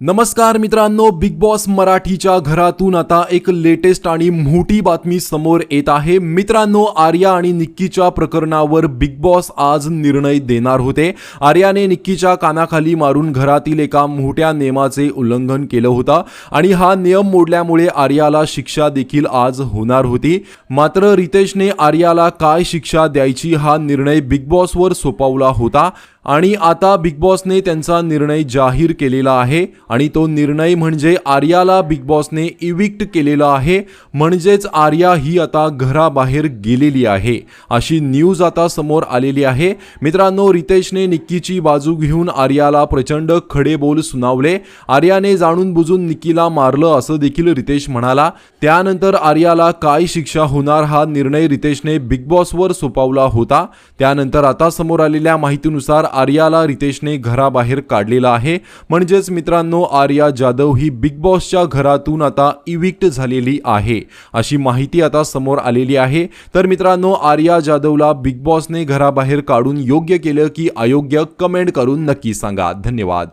नमस्कार मित्रांनो big boss मराठीच्या घरातून आता एक लेटेस्ट आणि मोठी बातमी समोर येत आहे. मित्रांनो आर्या आणि निक्कीच्या प्रकरणावर बिग बॉस आज निर्णय देणार होते. आर्याने निक्कीच्या कानाखाली मारून घरातील एका मोठ्या नियमाचे उल्लंघन केलं होतं आणि हा नियम मोडल्यामुळे आर्याला शिक्षा देखील आज होणार होती. मात्र रितेशने आर्याला काय शिक्षा द्यायची हा निर्णय बिग बॉसवर सोपवला होता आणि आता बिग बॉसने त्यांचा निर्णय जाहीर केलेला आहे. आणि तो निर्णय म्हणजे आर्याला बिग बॉसने इविक्ट केलेला आहे. म्हणजेच आर्या ही आता घराबाहेर गेलेली आहे. अशी न्यूज आता समोर आलेली आहे. मित्रांनो रितेशने निक्कीची बाजू घेऊन आर्याला प्रचंड खडे बोल सुनावले. आर्याने जाणून बुजून निक्कीला मारलं असं देखील रितेश म्हणाला. त्यानंतर आर्याला काय शिक्षा होणार हा निर्णय रितेशने बिग बॉसवर सोपावला होता. त्यानंतर आता समोर आलेल्या माहितीनुसार आर्याला रितेशने घराबाहेर काढलेला आहे. म्हणजेच मित्रांनो आर्या जाधव ही बिग बॉसच्या घरातून आता इविक्ट झालेली आहे. अशी माहिती आता समोर आलेली आहे. तर मित्रांनो आर्या जाधवला बिग बॉसने घराबाहेर काढून योग्य केलं की अयोग्य कमेंट करून नक्की सांगा. धन्यवाद.